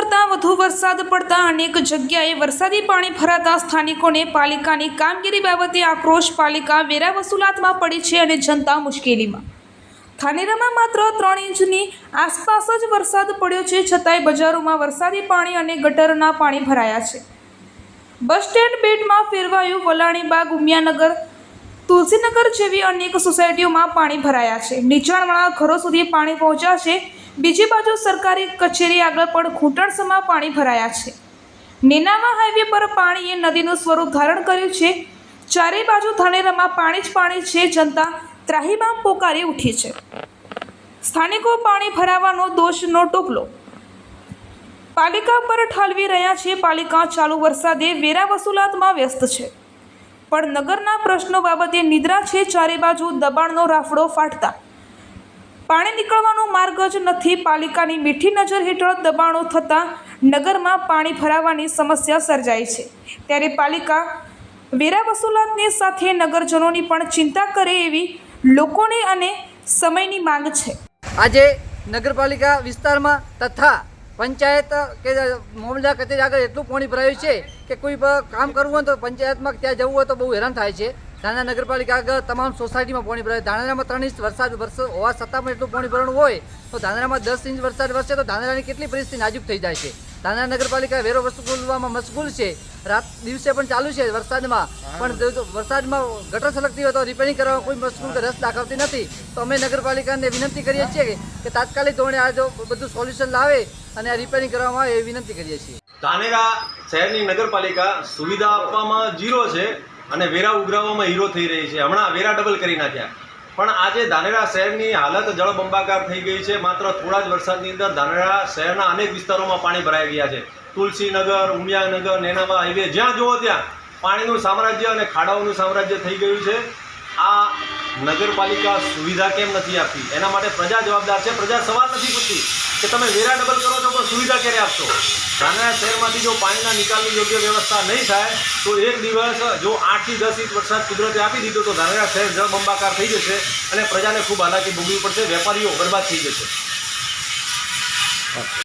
કરતાં વધુ વરસાદ પડતા અનેક જગ્યાએ વરસાદી પાણી ભરાતા સ્થાનિકોને પાલિકાની કામગીરી બાબતે આક્રોશ પાલિકા વેરા વસૂલાતમાં પડી છે અને જનતા મુશ્કેલીમાં. થાનેરામાં માત્ર ત્રણ ઇંચની આસપાસ જ વરસાદ પડ્યો છે, છતાંય બજારોમાં વરસાદી પાણી અને ગટરના પાણી ભરાયા છે. બસ સ્ટેન્ડ બેટમાં ફેરવાયું વલાણીબાગ, ઉમિયાનગર, તુલસીનગર જેવી અનેક સોસાયટીઓમાં પાણી ભરાયા છે. નીચાણવાળા ઘરો સુધી પાણી પહોંચ્યા છે. બીજી બાજુ સરકારી કચેરી આગળ પણ ઘૂંટણસમાં પાણી ભરાયા છે. નેનામા હાઈવે પર પાણીએ નદીનું સ્વરૂપ ધારણ કર્યું છે. ચારે બાજુ ધાનેરામાં પાણી જ પાણી છે. જનતા ત્રાહીમામ પોકારી ઉઠી છે. સ્થાનિકો પાણી ભરાવાનો દોષનો ટોપલો. પાલિકા પર ઠાલવી રહ્યા છે. પાલિકા ચાલુ વરસાદે વેરા વસૂલાતમાં વ્યસ્ત છે. પણ નગરના પ્રશ્નો બાબતે નિદ્રા છે. ચારે બાજુ દબાણનો રાફડો ફાટતા પાણી નીકળવાનો માર્ગ જ નથી. પાલિકાની મીઠી નજર હેઠળ દબાણો થતાં નગરમાં પાણી ભરાવાની સમસ્યા સર્જાઈ છે. ત્યારે પાલિકા વેરા વસૂલાતની સાથે નગરજનોની પણ ચિંતા કરે એવી લોકોની અને સમયની માંગ છે. આજે નગરપાલિકા વિસ્તારમાં તથા પંચાયત કે મામલા કચેરી આગળ એટલું પાણી ભરાયું છે કે કોઈ કામ કરવું હોય તો પંચાયતમાં ત્યાં જવું હોય તો બહુ હેરાન થાય છે. ધાણા નગરપાલિકા આગળ તમામ સોસાયટીમાં પાણી ભરાય. ધાણામાં ત્રણ ઇંચ વરસાદ વરસે હોવા છતાં પણ એટલું પાણી ભરણ હોય તો ધાનેરામાં દસ ઇંચ વરસાદ વરસે તો ધાનેરાની કેટલી પરિસ્થિતિ નાજુક થઈ જાય છે? ધાણા નગરપાલિકા વેરો વસૂલવામાં મશગુલ છે. રાત દિવસે પણ ચાલુ છે વરસાદમાં. પણ વરસાદમાં ગટર સલગતી હોય તો રિપેરિંગ કરવામાં કોઈ મશગુલ કે રસ દાખવતી નથી. તો અમે નગરપાલિકાને વિનંતી કરીએ છીએ કે- કે તાત્કાલિક ધોરણે આ જો બધું સોલ્યુશન લાવે અને આ રિપેરિંગ કરવામાં આવે એવી વિનંતી કરીએ છીએ. ધાનેરા શહેરની નગરપાલિકા સુવિધા આપવામાં જીરો છે. અને વેરા ઉઘરાવવામાં હીરો થઈ રહી છે. હમણાં વેરા ડબલ કરી નાખ્યા. પણ આજે ધાનેરા શહેરની હાલત જળબંબાકાર થઈ ગઈ છે. માત્ર થોડા જ વરસાદની અંદર ધાનેરા શહેરના અનેક વિસ્તારોમાં પાણી ભરાઈ ગયા છે. તુલસીનગર, ઉમિયાનગર નેનાવા હાઈવે, જ્યાં જુઓ ત્યાં પાણીનું સામ્રાજ્ય અને ખાડાઓનું સામ્રાજ્ય થઈ ગયું છે. આ નગરપાલિકા સુવિધા કેમ નથી આપતી? એના માટે પ્રજા જવાબદાર છે. પ્રજા સવાલ નથી પૂછતી. કે તમે વેરા ડબલ કરો છો પણ સુવિધા ક્યારે આપશો? ધાનેરા શહેરમાંથી જો પાણીના નિકાલની યોગ્ય વ્યવસ્થા નહીં થાય, તો એક દિવસ જો આઠથી દસ ઇંચ વરસાદ કુદરતે આપી દીધો તો ધાનેરા શહેર જળબંબાકાર થઈ જશે અને પ્રજાને ખૂબ હાલાકી ભોગવી પડશે. વેપારીઓ બરબાદ થઈ જશે.